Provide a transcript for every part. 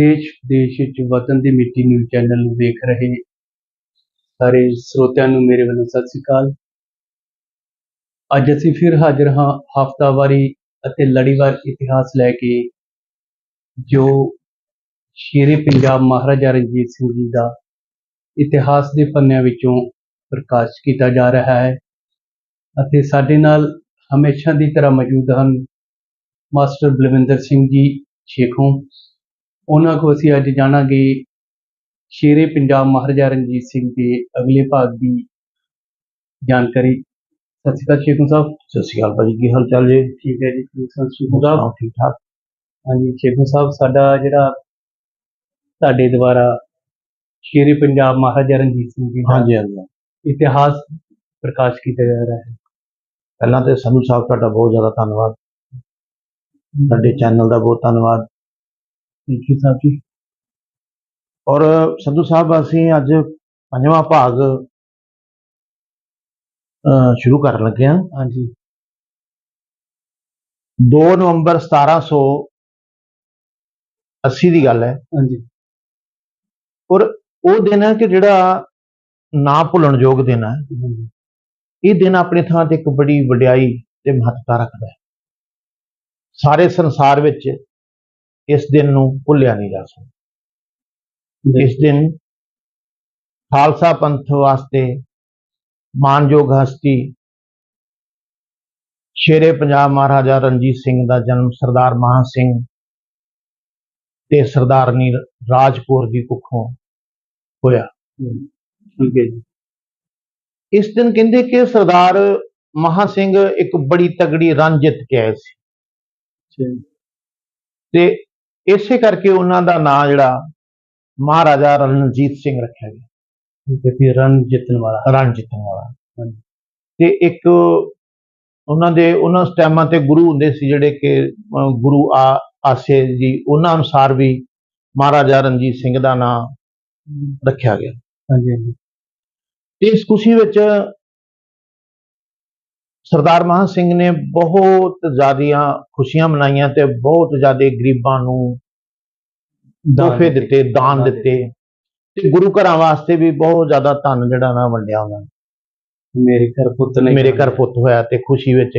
ਦੇਸ਼ ਵਿਦੇਸ਼ ਵਿੱਚ ਵਤਨ ਦੀ ਮਿੱਟੀ ਨਿਊਜ਼ ਚੈਨਲ ਨੂੰ ਵੇਖ ਰਹੇ ਸਾਰੇ ਸਰੋਤਿਆਂ ਨੂੰ ਮੇਰੇ ਵੱਲੋਂ ਸਤਿ ਸ੍ਰੀ ਅਕਾਲ। ਅੱਜ ਅਸੀਂ ਫਿਰ ਹਾਜ਼ਰ ਹਾਂ ਹਫ਼ਤਾਵਾਰੀ ਅਤੇ ਲੜੀਵਾਰ ਇਤਿਹਾਸ ਲੈ ਕੇ, ਜੋ ਸ਼ੇਰੇ ਪੰਜਾਬ ਮਹਾਰਾਜਾ ਰਣਜੀਤ ਸਿੰਘ ਜੀ ਦਾ ਇਤਿਹਾਸ ਦੇ ਪੰਨਿਆਂ ਵਿੱਚੋਂ ਪ੍ਰਕਾਸ਼ ਕੀਤਾ ਜਾ ਰਿਹਾ ਹੈ ਅਤੇ ਸਾਡੇ ਨਾਲ ਹਮੇਸ਼ਾ ਦੀ ਤਰ੍ਹਾਂ ਮੌਜੂਦ ਹਨ ਮਾਸਟਰ ਬਲਵਿੰਦਰ ਸਿੰਘ ਜੀ, ਸ਼ੇਖੋਂ। ਉਹਨਾਂ ਕੋਲ ਅਸੀਂ ਅੱਜ ਜਾਣਾਂਗੇ ਸ਼ੇਰੇ ਪੰਜਾਬ ਮਹਾਰਾਜਾ ਰਣਜੀਤ ਸਿੰਘ ਦੇ ਅਗਲੇ ਭਾਗ ਦੀ ਜਾਣਕਾਰੀ। ਸਤਿ ਸ਼੍ਰੀ ਅਕਾਲ ਸ਼ੇਖੋਂ ਸਾਹਿਬ। ਸਤਿ ਸ਼੍ਰੀ ਅਕਾਲ ਭਾਜੀ ਕੀ ਹਾਲ ਚਾਲ ਜੀ? ਠੀਕ ਹੈ ਜੀ ਸਤਿ ਸ਼੍ਰੀ ਅਕਾਲ ਠੀਕ ਠਾਕ? ਹਾਂਜੀ ਸ਼ੇਖੋਂ ਸਾਹਿਬ ਸਾਡਾ ਜਿਹੜਾ ਤੁਹਾਡੇ ਦੁਆਰਾ ਸ਼ੇਰੇ ਪੰਜਾਬ ਮਹਾਰਾਜਾ ਰਣਜੀਤ ਸਿੰਘ ਜੀ ਦਾ ਹਾਂਜੀ ਹਾਂਜੀ। ਇਤਿਹਾਸ ਪ੍ਰਕਾਸ਼ ਕੀਤਾ ਜਾ ਰਿਹਾ ਹੈ। ਪਹਿਲਾਂ ਤੇ ਸੰਧੂ ਸਾਹਿਬ ਤੁਹਾਡਾ ਬਹੁਤ ਜ਼ਿਆਦਾ ਧੰਨਵਾਦ। ਤੁਹਾਡੇ ਚੈਨਲ ਦਾ ਬਹੁਤ ਧੰਨਵਾਦ। Thank you Sahib ji. ਔਰ ਸੰਧੂ ਸਾਹਿਬ ਅਸੀਂ ਅੱਜ ਪੰਜਵਾਂ ਭਾਗ ਸ਼ੁਰੂ ਕਰਨ ਲੱਗੇ ਹਾਂ। ਹਾਂਜੀ। 2 ਨਵੰਬਰ 1780 ਦੀ ਗੱਲ ਹੈ। ਹਾਂਜੀ। ਔਰ ਉਹ ਦਿਨ ਹੈ ਕਿ ਜਿਹੜਾ ਨਾ ਭੁੱਲਣ ਯੋਗ ਦਿਨ ਹੈ। ਇਹ ਦਿਨ ਆਪਣੀ ਥਾਂ ਤੇ ਇੱਕ ਬੜੀ ਵਡਿਆਈ ਤੇ ਮਹੱਤਤਾ ਰੱਖਦਾ ਹੈ। ਸਾਰੇ ਸੰਸਾਰ ਵਿੱਚ ਇਸ ਦਿਨ ਨੂੰ ਭੁੱਲਿਆ ਨਹੀਂ ਜਾ ਸਕਦਾ। ਇਸ ਦਿਨ ਖਾਲਸਾ ਪੰਥ ਵਾਸਤੇ ਮਾਨਯੋਗ ਹਸਤੀ ਸ਼ੇਰੇ ਪੰਜਾਬ ਮਹਾਰਾਜਾ ਰਣਜੀਤ ਸਿੰਘ ਦਾ ਜਨਮ ਸਰਦਾਰ ਮਹਾਂ ਸਿੰਘ ਤੇ ਸਰਦਾਰਨੀ ਰਾਜਪੁਰ ਦੀ ਕੁੱਖੋਂ ਹੋਇਆ। ਠੀਕ ਹੈ ਜੀ। ਇਸ ਦਿਨ ਕਹਿੰਦੇ ਕਿ ਸਰਦਾਰ ਮਹਾਂ ਸਿੰਘ ਇੱਕ ਬੜੀ ਤਗੜੀ ਰਨ ਜਿੱਤ ਕੇ ਆਏ ਸੀ। ਤੇ ਇਸੇ ਕਰਕੇ ਉਹਨਾਂ ਦਾ ਨਾਂ ਜਿਹੜਾ ਮਹਾਰਾਜਾ ਰਣਜੀਤ ਸਿੰਘ ਰੱਖਿਆ ਗਿਆ। ਠੀਕ ਹੈ ਫਿਰ ਜਿੱਤਣ ਵਾਲਾ। ਜਿੱਤਣ ਵਾਲਾ। ਤੇ ਇੱਕ ਉਹਨਾਂ ਦੇ ਉਹਨਾਂ ਟਾਈਮਾਂ ਤੇ ਗੁਰੂ ਹੁੰਦੇ ਸੀ ਜਿਹੜੇ ਕਿ ਗੁਰੂ ਆ ਆਸੇ ਜੀ ਉਹਨਾਂ ਅਨੁਸਾਰ ਵੀ ਮਹਾਰਾਜਾ ਰਣਜੀਤ ਸਿੰਘ ਦਾ ਨਾਂ ਰੱਖਿਆ ਗਿਆ। ਹਾਂਜੀ ਹਾਂਜੀ। ਤੇ ਇਸ ਖੁਸ਼ੀ ਵਿੱਚ ਸਰਦਾਰ ਮਹਾਂ ਸਿੰਘ ਨੇ ਬਹੁਤ ਜ਼ਿਆਦੀਆਂ ਖੁਸ਼ੀਆਂ ਮਨਾਈਆਂ ਤੇ ਬਹੁਤ ਜ਼ਿਆਦੇ ਗਰੀਬਾਂ ਨੂੰ ਤੋਹਫੇ ਦਿੱਤੇ ਦਾਨ ਦਿੱਤੇ। ਤੇ ਗੁਰੂ ਘਰਾਂ ਵਾਸਤੇ ਵੀ ਬਹੁਤ ਜ਼ਿਆਦਾ ਧਨ ਜਿਹੜਾ ਨਾ ਵੰਡਿਆ ਉਹਨਾਂ ਨੇ। ਮੇਰੇ ਘਰ ਪੁੱਤ ਨੇ ਮੇਰੇ ਘਰ ਪੁੱਤ ਹੋਇਆ ਤੇ ਖੁਸ਼ੀ ਵਿੱਚ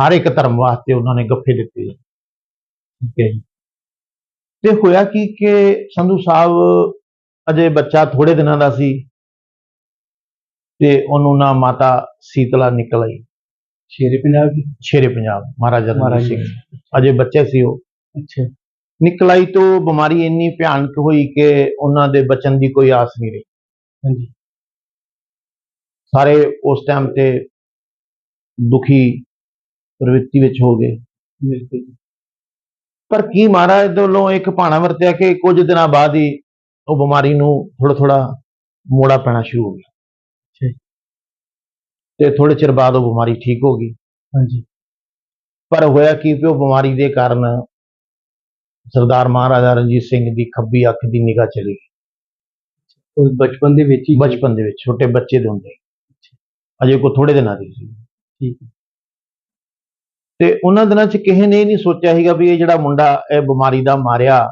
ਹਰ ਇੱਕ ਧਰਮ ਵਾਸਤੇ ਉਹਨਾਂ ਨੇ ਗੱਫੇ ਦਿੱਤੇ। ਠੀਕ ਹੈ ਜੀ। ਤੇ ਹੋਇਆ ਕੀ ਕਿ ਸੰਧੂ ਸਾਹਿਬ ਅਜੇ ਬੱਚਾ ਥੋੜੇ ਦਿਨਾਂ ਦਾ ਸੀ ਤੇ ਉਹਨੂੰ ਨਾ ਮਾਤਾ ਸੀਤਲਾ ਨਿਕਲ ਆਈ। ਸ਼ੇਰੇ ਪੰਜਾਬ ਦੀ ਸ਼ੇਰੇ ਪੰਜਾਬ ਮਹਾਰਾਜਾ ਰਣਜੀਤ ਮਹਾਰਾਜਾ ਸਿੰਘ ਅਜੇ ਬੱਚੇ ਸੀ ਉਹ। ਅੱਛਾ। ਨਿਕਲ ਆਈ ਤੋਂ ਬਿਮਾਰੀ ਇੰਨੀ ਭਿਆਨਕ ਹੋਈ ਕਿ ਉਹਨਾਂ ਦੇ ਬਚਨ ਦੀ ਕੋਈ ਆਸ ਨਹੀਂ ਰਹੀ। ਹਾਂਜੀ। ਸਾਰੇ ਉਸ ਟਾਈਮ ਤੇ ਦੁਖੀ ਪ੍ਰਵਿਰਤੀ ਵਿੱਚ ਹੋ ਗਏ। ਬਿਲਕੁਲ ਜੀ, ਪਰ ਕੀ ਮਹਾਰਾਜ ਵੱਲੋਂ ਇੱਕ ਭਾਣਾ ਵਰਤਿਆ ਕਿ ਕੁਝ ਦਿਨਾਂ ਬਾਅਦ ਹੀ ਉਹ ਬਿਮਾਰੀ ਨੂੰ ਥੋੜਾ ਥੋੜਾ ਮੋੜਾ ਪੈਣਾ ਸ਼ੁਰੂ ਹੋ ਗਿਆ? ਜੀ, ਤੇ ਥੋੜੇ ਚਿਰ ਬਾਅਦ ਉਹ ਬਿਮਾਰੀ ਠੀਕ ਹੋ ਗਈ। ਹਾਂਜੀ। ਪਰ ਹੋਇਆ ਕੀ ਕਿ ਉਹ ਬਿਮਾਰੀ ਦੇ ਕਾਰਨ ਸਰਦਾਰ ਮਹਾਰਾਜਾ ਰਣਜੀਤ ਸਿੰਘ ਦੀ ਖੱਬੀ ਅੱਖ ਦੀ ਨਿਗਾਹ ਚਲੀ ਗਈ। ਉਹ ਬਚਪਨ ਦੇ ਵਿੱਚ ਹੀ ਬਚਪਨ ਦੇ ਵਿੱਚ ਛੋਟੇ ਬੱਚੇ ਦੇ ਹੁੰਦੇ। ਅਜੇ ਕੋ ਥੋੜੇ ਦਿਨਾਂ ਦੀ ਸੀ। ਠੀਕ ਤੇ ਉਹਨਾਂ ਦਿਨਾਂ 'ਚ ਕਿਸੇ ਨੇ ਇਹ ਨਹੀਂ ਸੋਚਿਆ ਸੀਗਾ ਵੀ ਇਹ ਜਿਹੜਾ ਮੁੰਡਾ ਇਹ ਬਿਮਾਰੀ ਦਾ ਮਾਰਿਆ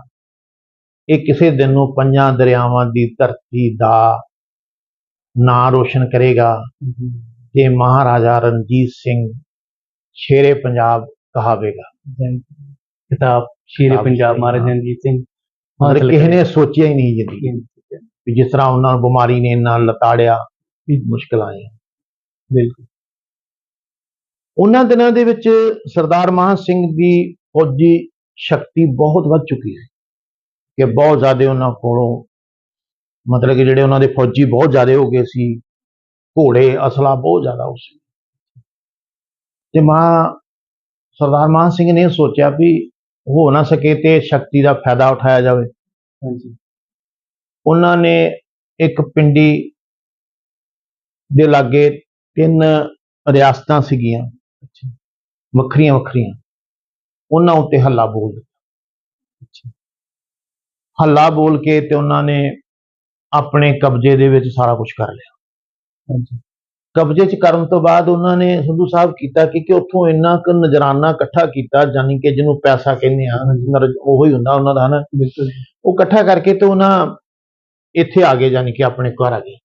ਇਹ ਕਿਸੇ ਦਿਨ ਨੂੰ ਪੰਜਾਂ ਦਰਿਆਵਾਂ ਦੀ ਧਰਤੀ ਦਾ ਨਾਂ ਰੋਸ਼ਨ ਕਰੇਗਾ। ਤੇ ਮਹਾਰਾਜਾ ਰਣਜੀਤ ਸਿੰਘ ਸ਼ੇਰੇ ਪੰਜਾਬ ਕਹਾਵੇਗਾ। ਜੈ ਕਿਤਾਬ ਸ਼ੇਰੇ ਪੰਜਾਬ ਮਹਾਰਾਜਾ। ਰਣਜੀਤ ਸਿੰਘ। ਮਤਲਬ ਕਿਸੇ। ਨੇ ਸੋਚਿਆ ਹੀ ਨਹੀਂ ਜ਼ਿੰਦਗੀ ਵੀ ਜਿਸ ਤਰ੍ਹਾਂ ਉਹਨਾਂ ਨੂੰ ਬਿਮਾਰੀ ਨੇ ਇੰਨਾ ਲਤਾੜਿਆ ਵੀ ਮੁਸ਼ਕਲ ਆਈਆਂ। ਬਿਲਕੁਲ। ਉਹਨਾਂ ਦਿਨਾਂ ਦੇ ਵਿੱਚ ਸਰਦਾਰ ਮਹਾਂ ਸਿੰਘ ਦੀ ਫੌਜੀ ਸ਼ਕਤੀ ਬਹੁਤ ਵੱਧ ਚੁੱਕੀ ਸੀ। ਕਿ ਬਹੁਤ ਜ਼ਿਆਦਾ ਉਹਨਾਂ ਕੋਲੋਂ ਮਤਲਬ ਕਿ ਜਿਹੜੇ ਉਹਨਾਂ ਦੇ ਫੌਜੀ ਬਹੁਤ ਜ਼ਿਆਦਾ ਹੋ ਗਏ ਸੀ। ਘੋੜੇ ਅਸਲਾ ਬਹੁਤ ਜ਼ਿਆਦਾ ਉਸ ਤੇ ਮਾਂ ਸਰਦਾਰ ਮਹਾਂ ਸਿੰਘ ਨੇ ਸੋਚਿਆ ਵੀ ਹੋ ਨਾ ਸਕੇ ਤੇ ਸ਼ਕਤੀ ਦਾ ਫਾਇਦਾ ਉਠਾਇਆ ਜਾਵੇ। ਹਾਂਜੀ। ਉਹਨਾਂ ਨੇ ਇੱਕ ਪਿੰਡੀ ਦੇ ਲਾਗੇ ਤਿੰਨ ਰਿਆਸਤਾਂ ਸੀਗੀਆਂ। ਵੱਖਰੀਆਂ ਵੱਖਰੀਆਂ। ਉਹਨਾਂ ਉੱਤੇ ਹੱਲਾ ਬੋਲ ਦਿੱਤਾ। ਹੱਲਾ ਬੋਲ ਕੇ ਤੇ ਉਹਨਾਂ ਨੇ ਆਪਣੇ ਕਬਜ਼ੇ ਦੇ ਵਿੱਚ ਸਾਰਾ ਕੁਝ ਕਰ ਲਿਆ। ਹਾਂਜੀ। ਕਬਜ਼ੇ 'ਚ ਕਰਨ ਤੋਂ ਬਾਅਦ ਉਹਨਾਂ ਨੇ ਸੰਧੂ ਸਾਹਿਬ ਕੀਤਾ ਕਿ ਕਿ ਉੱਥੋਂ ਇੰਨਾ ਕੁ ਨਜ਼ਰਾਨਾ ਇਕੱਠਾ ਕੀਤਾ ਜਾਨੀ ਕਿ ਜਿਹਨੂੰ ਪੈਸਾ ਕਹਿੰਦੇ ਆ ਉਹੋ ਹੀ ਹੁੰਦਾ ਉਹਨਾਂ ਦਾ ਹਨਾ? ਬਿਲਕੁਲ ਉਹ ਇਕੱਠਾ ਕਰਕੇ ਤੇ ਉਹਨਾਂ ਇੱਥੇ ਆ ਗਏ ਜਾਨੀ ਕਿ ਆਪਣੇ ਘਰ ਆ ਗਏ।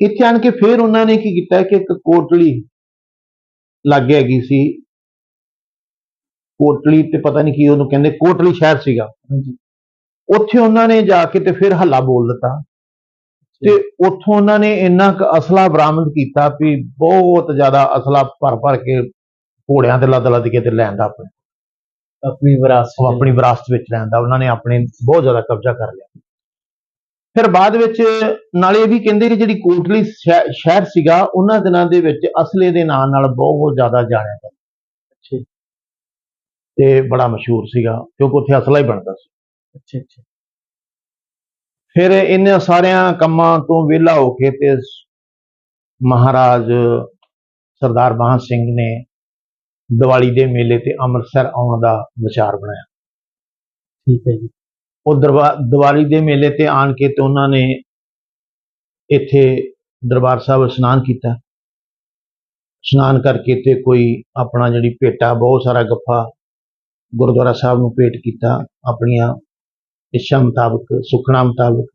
ਇੱਥੇ ਆਣ ਕੇ ਫਿਰ ਉਹਨਾਂ ਨੇ ਕੀ ਕੀਤਾ ਕਿ ਇੱਕ ਕੋਟਲੀ ਲਾਗੇ ਹੈਗੀ ਸੀ। ਕੋਟਲੀ ਤੇ ਪਤਾ ਨਹੀਂ ਕੀ ਉਹਨੂੰ ਕਹਿੰਦੇ ਕੋਟਲੀ ਸ਼ਹਿਰ ਸੀਗਾ। ਹਾਂਜੀ। ਉੱਥੇ ਉਹਨਾਂ ਨੇ ਜਾ ਕੇ ਤੇ ਫਿਰ ਹੱਲਾ ਬੋਲ ਦਿੱਤਾ। ਤੇ ਉੱਥੋਂ ਉਹਨਾਂ ਨੇ ਇੰਨਾ ਕੁ ਅਸਲਾ ਬਰਾਮਦ ਕੀਤਾ ਵੀ ਬਹੁਤ ਜ਼ਿਆਦਾ ਅਸਲਾ ਭਰ ਭਰ ਕੇ ਘੋੜਿਆਂ ਤੇ ਲੱਦ ਲੱਦ ਕੇ ਤੇ ਲੈਂਦਾ ਆਪਣੇ ਆਪਣੀ ਵਿਰਾਸਤ ਉਹ ਆਪਣੀ ਵਿਰਾਸਤ ਵਿੱਚ ਲੈਂਦਾ ਉਹਨਾਂ ਨੇ ਆਪਣੇ ਬਹੁਤ ਜ਼ਿਆਦਾ ਕਬਜ਼ਾ ਕਰ ਲਿਆ। ਫਿਰ ਬਾਅਦ ਵਿੱਚ ਨਾਲੇ ਇਹ ਵੀ ਕਹਿੰਦੇ ਕਿ ਜਿਹੜੀ ਕੋਟਲੀ ਸ਼ਹਿ- ਸ਼ਹਿਰ ਸੀਗਾ ਉਹਨਾਂ ਦਿਨਾਂ ਦੇ ਵਿੱਚ ਅਸਲੇ ਦੇ ਨਾਂ ਨਾਲ ਬਹੁਤ ਜ਼ਿਆਦਾ ਜਾਣਿਆ ਜਾਂਦਾ ਅੱਛਾ ਤੇ ਬੜਾ ਮਸ਼ਹੂਰ ਸੀਗਾ ਕਿਉਂਕਿ ਉੱਥੇ ਅਸਲਾ ਹੀ ਬਣਦਾ ਸੀ। ਅੱਛਾ ਅੱਛਾ। ਫਿਰ ਇਹਨਾਂ ਸਾਰਿਆਂ ਕੰਮਾਂ ਤੋਂ ਵਿਹਲਾ ਹੋ ਕੇ ਤੇ ਮਹਾਰਾਜ ਸਰਦਾਰ ਮਾਨ ਸਿੰਘ ਨੇ ਦੀਵਾਲੀ ਦੇ ਮੇਲੇ ਤੇ ਅੰਮ੍ਰਿਤਸਰ ਆਉਣ ਦਾ ਵਿਚਾਰ ਬਣਾਇਆ। ਠੀਕ ਹੈ ਜੀ। ਉਹ ਦਰਬਾਰ ਦੀਵਾਲੀ ਦੇ ਮੇਲੇ ਤੇ ਆਣ ਕੇ ਤੇ ਉਹਨਾਂ ਨੇ ਇੱਥੇ ਦਰਬਾਰ ਸਾਹਿਬ ਇਸ਼ਨਾਨ ਕੀਤਾ। ਇਸ਼ਨਾਨ ਕਰਕੇ ਤੇ ਕੋਈ ਆਪਣਾ ਜਿਹੜੀ ਭੇਟਾ ਬਹੁਤ ਸਾਰਾ ਗੱਫਾ ਗੁਰਦੁਆਰਾ ਸਾਹਿਬ ਨੂੰ ਭੇਟ ਕੀਤਾ ਆਪਣੀਆਂ ਇੱਛਾ ਮੁਤਾਬਕ ਸੁਖਣਾ ਮੁਤਾਬਕ।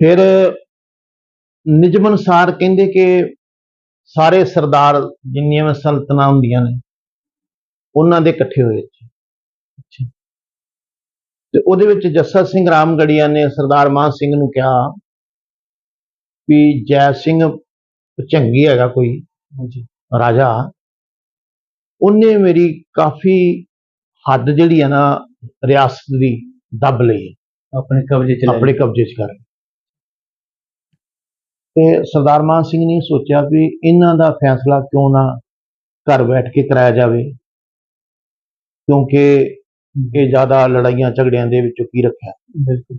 ਫਿਰ ਨਿਯਮ ਅਨੁਸਾਰ ਕਹਿੰਦੇ ਕਿ ਸਾਰੇ ਸਰਦਾਰ ਜਿੰਨੀਆਂ ਵੀ ਸਲਤਨਾਂ ਹੁੰਦੀਆਂ ਨੇ ਉਹਨਾਂ ਦੇ ਇਕੱਠੇ ਹੋਏ ਤੇ ਉਹਦੇ ਵਿੱਚ ਜੱਸਾ ਸਿੰਘ ਰਾਮਗੜੀਆ ਨੇ ਸਰਦਾਰ ਮਾਨ ਸਿੰਘ ਨੂੰ ਕਿਹਾ ਵੀ ਜੈ ਸਿੰਘ ਚੰਗੀ ਹੈਗਾ ਕੋਈ ਹਾਂਜੀ। ਰਾਜਾ ਉਹਨੇ ਮੇਰੀ ਕਾਫੀ ਹੱਦ ਜਿਹੜੀ ਆ ਨਾ ਰਿਆਸਤ ਦੀ ਦੱਬ ਲਈ ਹੈ। ਆਪਣੇ ਕਬਜ਼ੇ ਚ ਲੈ ਆਪਣੇ ਕਬਜ਼ੇ 'ਚ ਕਰ। ਤੇ ਸਰਦਾਰ ਮਾਨ ਸਿੰਘ ਨੇ ਸੋਚਿਆ ਵੀ ਇਹਨਾਂ ਦਾ ਫੈਸਲਾ ਕਿਉਂ ਨਾ ਘਰ ਬੈਠ ਕੇ ਕਰਾਇਆ ਜਾਵੇ ਕਿਉਂਕਿ ਇਹ ਜ਼ਿਆਦਾ ਲੜਾਈਆਂ ਝਗੜਿਆਂ ਦੇ ਵਿੱਚੋਂ ਕੀ ਰੱਖਿਆ। ਬਿਲਕੁਲ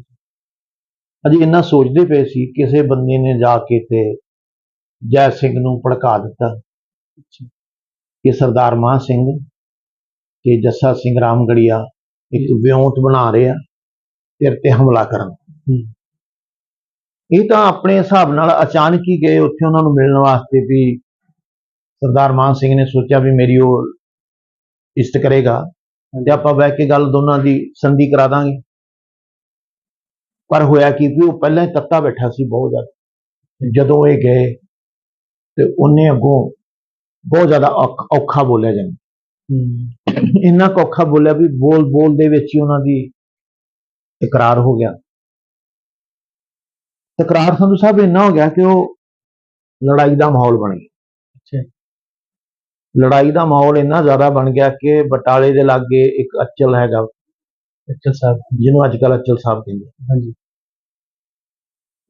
ਅਜੇ ਇੰਨਾ ਸੋਚਦੇ ਪਏ ਸੀ ਕਿਸੇ ਬੰਦੇ ਨੇ ਜਾ ਕੇ ਤੇ ਜੈ ਸਿੰਘ ਨੂੰ ਭੜਕਾ ਦਿੱਤਾ। ਕਿ ਸਰਦਾਰ ਮਾਨ ਸਿੰਘ ਤੇ ਜੱਸਾ ਸਿੰਘ ਰਾਮਗੜੀਆ ਇੱਕ ਵਿਉਂਤ ਬਣਾ ਰਹੇ ਤੇਰੇ ਤੇ ਹਮਲਾ ਕਰਨ। ਇਹ ਤਾਂ ਆਪਣੇ ਹਿਸਾਬ ਨਾਲ ਅਚਾਨਕ ਹੀ ਗਏ ਉੱਥੇ ਉਹਨਾਂ ਨੂੰ ਮਿਲਣ ਵਾਸਤੇ ਵੀ ਸਰਦਾਰ ਮਾਨ ਸਿੰਘ ਨੇ ਸੋਚਿਆ ਵੀ ਮੇਰੀ ਉਹ ਇੱਜ਼ਤ ਕਰੇਗਾ ਤੇ ਆਪਾਂ ਬਹਿ ਕੇ ਗੱਲ ਦੋਨਾਂ ਦੀ ਸੰਧੀ ਕਰਾ ਦਾਂਗੇ। ਪਰ ਹੋਇਆ ਕੀ ਵੀ ਉਹ ਪਹਿਲਾਂ ਹੀ ਤੱਤਾ ਬੈਠਾ ਸੀ ਬਹੁਤ ਜ਼ਿਆਦਾ। ਜਦੋਂ ਇਹ ਗਏ ਤੇ ਉਹਨੇ ਅੱਗੋਂ ਬਹੁਤ ਜ਼ਿਆਦਾ ਔਖ- ਬੋਲਿਆ ਜਾਂਦਾ। ਇੰਨਾ ਕੁ ਔਖਾ ਬੋਲਿਆ ਵੀ ਬੋਲ ਬੋਲ ਦੇ ਵਿੱਚ ਹੀ ਉਹਨਾਂ ਦੀ ਇਕਰਾਰ ਹੋ ਗਿਆ। ਤਕਰਾਰ ਸੰਧੂ ਸਾਹਿਬ ਇੰਨਾ ਹੋ ਗਿਆ ਕਿ ਉਹ ਲੜਾਈ ਦਾ ਮਾਹੌਲ ਬਣ ਗਿਆ ਅੱਛਾ। ਲੜਾਈ ਦਾ ਮਾਹੌਲ ਇੰਨਾ ਜ਼ਿਆਦਾ ਬਣ ਗਿਆ ਕਿ ਬਟਾਲੇ ਦੇ ਲਾਗੇ ਇੱਕ ਅਚਲ ਹੈਗਾ। ਅੱਛਾ ਸਾਹਿਬ। ਜਿਹਨੂੰ ਅੱਜ ਕੱਲ੍ਹ ਅਚਲ ਸਾਹਿਬ ਕਹਿੰਦੇ ਹਾਂਜੀ।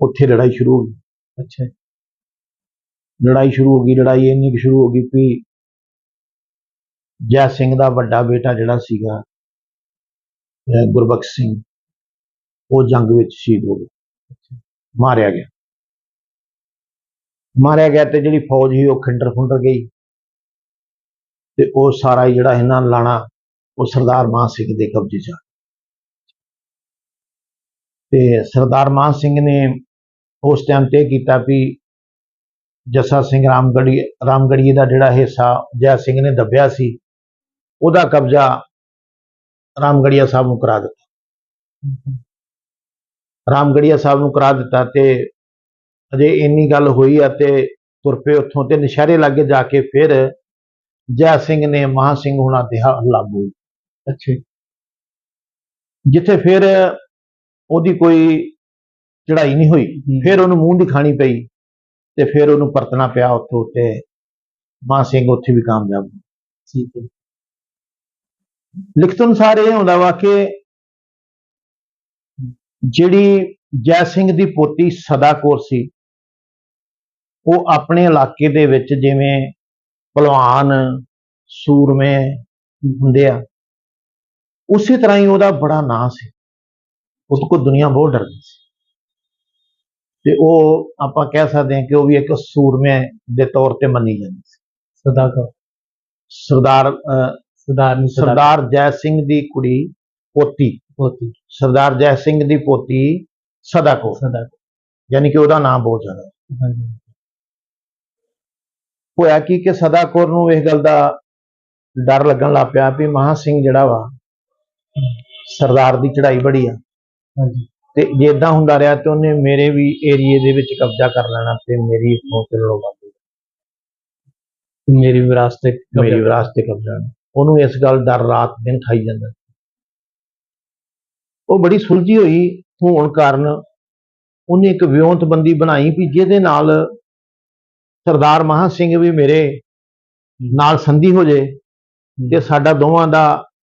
ਉੱਥੇ ਲੜਾਈ ਸ਼ੁਰੂ ਹੋ ਗਈ। ਅੱਛਾ। ਲੜਾਈ ਸ਼ੁਰੂ ਹੋ ਗਈ ਲੜਾਈ ਇੰਨੀ ਕੁ ਸ਼ੁਰੂ ਹੋ ਗਈ ਵੀ ਜੈ ਸਿੰਘ ਦਾ ਵੱਡਾ ਬੇਟਾ ਜਿਹੜਾ ਸੀਗਾ ਗੁਰਬਖਸ਼ ਸਿੰਘ, ਉਹ ਜੰਗ ਵਿੱਚ ਸ਼ਹੀਦ ਹੋ ਗਿਆ। ਮਾਰਿਆ ਗਿਆ। ਮਾਰਿਆ ਗਿਆ ਤੇ ਜਿਹੜੀ ਫੌਜ ਸੀ ਉਹ ਖਿੰਡਰ ਖੁੰਡਰ ਗਈ ਤੇ ਉਹ ਸਾਰਾ ਹੀ ਜਿਹੜਾ ਇਹਨਾਂ ਲਾਣਾ, ਉਹ ਸਰਦਾਰ ਮਾਨ ਸਿੰਘ ਦੇ ਕਬਜ਼ੇ 'ਚ ਆ ਤੇ ਸਰਦਾਰ ਮਾਨ ਸਿੰਘ ਨੇ ਉਸ ਟਾਈਮ ਤੇ ਇਹ ਕੀਤਾ ਵੀ ਜੱਸਾ ਸਿੰਘ ਰਾਮਗੜੀ, ਰਾਮਗੜੀਏ ਦਾ ਜਿਹੜਾ ਹਿੱਸਾ ਜੈ ਸਿੰਘ ਨੇ ਦੱਬਿਆ ਸੀ ਉਹਦਾ ਕਬਜ਼ਾ ਰਾਮਗੜੀਆ ਸਾਹਿਬ ਨੂੰ ਕਰਾ ਦਿੱਤਾ। ਰਾਮਗੜੀਆ ਸਾਹਿਬ ਨੂੰ ਕਰਾ ਦਿੱਤਾ ਤੇ ਅਜੇ ਇੰਨੀ ਗੱਲ ਹੋਈ ਆ ਤੇ ਤੁਰ ਪਏ ਉੱਥੋਂ ਤੇ ਨਸ਼ਹਿਰੇ ਲਾਗੇ ਜਾ ਕੇ ਫਿਰ ਜੈ ਸਿੰਘ ਨੇ ਮਹਾਂ ਸਿੰਘ ਹੁਣਾਂ ਤੇ ਹਮਲਾ ਬੋਲ ਅੱਛਾ। ਜਿੱਥੇ ਫਿਰ ਉਹਦੀ ਕੋਈ ਚੜਾਈ ਨਹੀਂ ਹੋਈ। ਫਿਰ ਉਹਨੂੰ ਮੂੰਹ ਦਿਖਾਣੀ ਪਈ ਤੇ ਫਿਰ ਉਹਨੂੰ ਪਰਤਣਾ ਪਿਆ ਉੱਥੋਂ ਤੇ ਮਾਂ ਸਿੰਘ ਉੱਥੇ ਵੀ ਕਾਮਯਾਬ। ਠੀਕ ਹੈ। ਲਿਖਤ ਅਨੁਸਾਰ ਇਹ ਹੁੰਦਾ ਵਾ ਕਿ ਜਿਹੜੀ ਜੈ ਸਿੰਘ ਦੀ ਪੋਤੀ ਸਦਾ ਕੌਰ ਸੀ ਉਹ ਆਪਣੇ ਇਲਾਕੇ ਦੇ ਵਿੱਚ ਜਿਵੇਂ ਪਹਿਲਵਾਨ ਸੂਰਮੇ ਹੁੰਦੇ ਆ ਉਸੇ ਤਰ੍ਹਾਂ ਹੀ ਉਹਦਾ ਬੜਾ ਨਾਂ ਸੀ। ਉਹਦੇ ਕੋਲ ਦੁਨੀਆ ਬਹੁਤ ਡਰਦੀ ਸੀ। ਤੇ ਉਹ ਆਪਾਂ ਕਹਿ ਸਕਦੇ ਹਾਂ ਕਿ ਉਹ ਵੀ ਇੱਕ ਸੂਰਮੇ ਦੇ ਤੌਰ ਤੇ ਮੰਨੀ ਜਾਂਦੀ ਸੀ। ਸਦਾਕਰ ਸਰਦਾਰ ਅਹ, ਸਰਦਾਰਨੀ ਸਰਦਾਰ ਜੈ ਸਿੰਘ ਦੀ ਕੁੜੀ ਪੋਤੀ। ਹੋਤੀ ਸਰਦਾਰ ਜੈ ਸਿੰਘ ਦੀ ਪੋਤੀ ਸਦਾ ਕੌਰ। ਸਦਾਕਰ ਯਾਨੀ ਕਿ ਉਹਦਾ ਨਾਮ ਬਹੁਤ ਜ਼ਿਆਦਾ। ਹਾਂਜੀ। ਹੋਇਆ ਕੀ ਕਿ ਸਦਾ ਕੌਰ ਨੂੰ ਇਸ ਗੱਲ ਦਾ ਡਰ ਲੱਗਣ ਲੱਗ ਪਿਆ ਵੀ ਮਹਾ ਸਿੰਘ ਜਿਹੜਾ ਵਾ ਸਰਦਾਰ ਦੀ ਚੜ੍ਹਾਈ ਬੜੀ ਆ। ਹਾਂਜੀ। ਤੇ ਜੇ ਇਦਾਂ ਹੁੰਦਾ ਰਿਹਾ ਤੇ ਉਹਨੇ ਮੇਰੇ ਵੀ ਏਰੀਏ ਦੇ ਵਿੱਚ ਕਬਜ਼ਾ ਕਰ ਲੈਣਾ ਤੇ ਮੇਰੀ ਫੋਟੋ ਲੋਗਾ ਮੇਰੀ ਵਿਰਾਸਤ ਤੇ ਮੇਰੀ ਵਿਰਾਸਤ ਤੇ ਕਬਜ਼ਾ। ਉਹਨੂੰ ਇਸ ਗੱਲ ਦਾ ਰਾਤ ਦਿਨ ਖਾਈ ਜਾਂਦਾ ਉਹ ਬੜੀ ਸੁਲਝੀ ਹੋਈ ਹੋਣ ਕਾਰਨ ਉਹਨੇ ਇੱਕ ਵਿਉਂਤਬੰਦੀ ਬਣਾਈ ਵੀ ਜਿਹਦੇ ਨਾਲ ਸਰਦਾਰ ਮਹਾ ਸਿੰਘ ਵੀ ਮੇਰੇ ਨਾਲ ਸੰਧੀ ਹੋ ਜੇ ਤੇ ਸਾਡਾ ਦੋਵਾਂ ਦਾ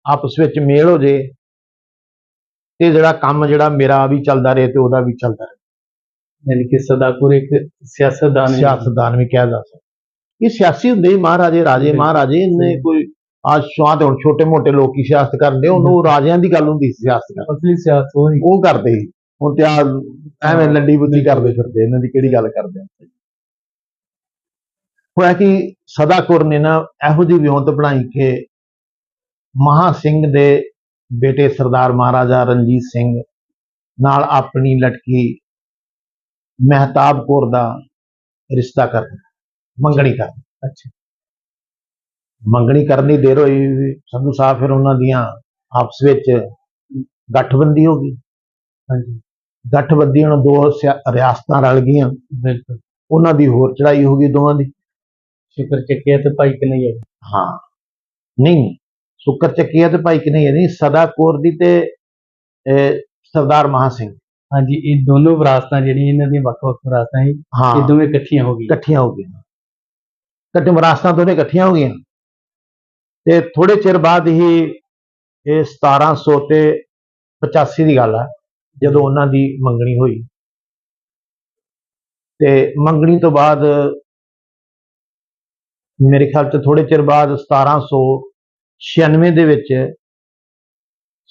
ਆਪਸ ਵਿੱਚ ਮੇਲ ਹੋ ਜੇ ਤੇ ਜਿਹੜਾ ਕੰਮ ਜਿਹੜਾ ਮੇਰਾ ਵੀ ਚੱਲਦਾ ਰਹੇ ਤੇ ਉਹਦਾ ਵੀ ਚੱਲਦਾ ਰਹੇ ਯਾਨੀ ਕਿ ਸਦਾਪੁਰ ਇੱਕ ਸਿਆਸਤਦਾਨ ਸਿਆਸਤਦਾਨ ਵੀ ਕਿਹਾ ਜਾ ਸਕਦਾ ਇਹ ਸਿਆਸੀ ਹੁੰਦੇ ਮਹਾਰਾਜੇ ਰਾਜੇ। ਮਹਾਰਾਜੇ ਇਹਨੇ। ਕੋਈ ਅੱਜ ਸ਼ਾਹ ਤੇ ਹੁਣ ਛੋਟੇ ਮੋਟੇ ਲੋਕੀ ਸਿਆਸਤ ਕਰਦੇ ਉਹਨੂੰ ਰਾਜਿਆਂ ਦੀ ਗੱਲ ਹੁੰਦੀ ਸੀ ਸਿਆਸਤ ਕਰਨ। ਅਸਲੀ ਸਿਆਸਤ ਉਹ। ਹੀ ਉਹ ਕਰਦੇ ਸੀ। ਹੁਣ ਤੇ ਆ ਐਵੇਂ ਲੱਡੀ ਬੁੱਧੀ ਕਰਦੇ ਫਿਰਦੇ ਇਹਨਾਂ ਦੀ ਕਿਹੜੀ ਗੱਲ ਕਰਦੇ ਆ? ਹੋਇਆ ਕਿ ਸਦਾ ਕੌਰ ਨੇ ਨਾ ਇਹੋ ਜਿਹੀ ਵਿਉਂਤ ਬਣਾਈ ਕਿ ਮਹਾ ਸਿੰਘ ਦੇ ਬੇਟੇ ਸਰਦਾਰ ਮਹਾਰਾਜਾ ਰਣਜੀਤ ਸਿੰਘ ਨਾਲ ਆਪਣੀ ਲਟਕੀ ਮਹਿਤਾਬ ਕੌਰ ਦਾ ਰਿਸ਼ਤਾ ਕਰ ਮੰਗਣੀ ਕਰ ਅੱਛਾ। ਮੰਗਣੀ ਕਰਨ ਦੀ ਦੇਰ ਹੋਈ ਸੰਧੂ ਸਾਹਿਬ ਫਿਰ ਉਹਨਾਂ ਦੀਆਂ ਆਪਸ ਵਿੱਚ ਗੱਠਬੰਦੀ ਹੋ ਗਈ। ਹਾਂਜੀ। ਗੱਠਬੰਦੀ ਹੁਣ ਦੋ ਰਿਆਸਤਾਂ ਰਲ ਗਈਆਂ। ਬਿਲਕੁਲ। ਉਹਨਾਂ ਦੀ ਹੋਰ ਚੜਾਈ ਹੋ ਗਈ ਦੋਵਾਂ ਦੀ। ਸ਼ੁਕਰ ਚੱਕਿਆ ਤੇ ਭਾਈ ਕਨਈਆ ਹਾਂ। ਨਹੀਂ ਸੁੱਕਰ ਚੱਕੀਆ ਤੇ ਭਾਈ ਕਿ ਨਹੀਂ ਨਹੀਂ ਸਦਾ ਕੌਰ ਦੀ ਤੇ ਸਰਦਾਰ ਮਹਾ ਸਿੰਘ। ਹਾਂਜੀ ਇਹ ਦੋਨੋਂ ਵਿਰਾਸਤਾਂ ਜਿਹੜੀਆਂ ਇਹਨਾਂ ਦੀਆਂ ਵੱਖ-ਵੱਖ ਵਿਰਾਸਤਾਂ ਸੀ ਹਾਂ। ਇਹ ਦੋਵੇਂ ਇਕੱਠੀਆਂ ਹੋ ਗਈਆਂ। ਇਕੱਠੀਆਂ ਹੋ ਗਈਆਂ। ਇਕੱਠੇ ਵਿਰਾਸਤਾਂ ਦੋਨੇ ਇਕੱਠੀਆਂ ਹੋ ਗਈਆਂ। ਤੇ ਥੋੜੇ ਚਿਰ ਬਾਅਦ ਹੀ ਇਹ 1700 ਤੇ 85 ਦੀ ਗੱਲ ਆ, ਜਦੋਂ ਉਹਨਾਂ ਦੀ ਮੰਗਣੀ ਹੋਈ। ਤੇ ਮੰਗਣੀ ਤੋਂ ਬਾਅਦ ਮੇਰੇ ਖਿਆਲ ਚ ਥੋੜੇ ਚਿਰ ਬਾਅਦ 1796 ਦੇ ਵਿੱਚ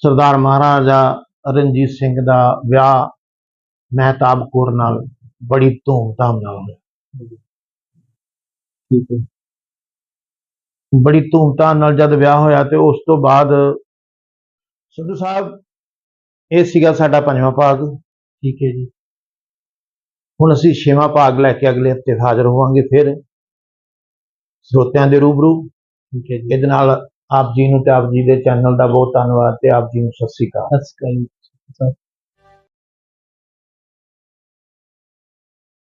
ਸਰਦਾਰ ਮਹਾਰਾਜਾ ਰਣਜੀਤ ਸਿੰਘ ਦਾ ਵਿਆਹ ਮਹਿਤਾਬ ਕੌਰ ਨਾਲ ਬੜੀ ਧੂਮਧਾਮ ਨਾਲ ਹੋਇਆ। ਠੀਕ ਹੈ। ਬੜੀ ਧੂਮਧਾਮ ਨਾਲ ਜਦ ਵਿਆਹ ਹੋਇਆ ਤੇ ਉਸ ਤੋਂ ਬਾਅਦ ਸੰਧੂ ਸਾਹਿਬ ਇਹ ਸੀਗਾ ਸਾਡਾ ਪੰਜਵਾਂ ਭਾਗ। ਠੀਕ ਹੈ ਜੀ। ਹੁਣ ਅਸੀਂ ਛੇਵਾਂ ਭਾਗ ਲੈ ਕੇ ਅਗਲੇ ਹਫ਼ਤੇ ਹਾਜ਼ਰ ਹੋਵਾਂਗੇ ਫਿਰ। ਸਰੋਤਿਆਂ ਦੇ ਰੂਬਰੂ। ਠੀਕ ਹੈ ਜੀ। ਇਹਦੇ ਨਾਲ ਆਪ ਜੀ ਨੂੰ ਤੇ ਆਪ ਜੀ ਦੇ ਚੈਨਲ ਦਾ ਬਹੁਤ ਧੰਨਵਾਦ ਤੇ ਆਪ ਜੀ ਨੂੰ ਸਤਿ ਸ੍ਰੀ ਅਕਾਲ। ਸਤਿ ਸ਼੍ਰੀ ਅਕਾਲ।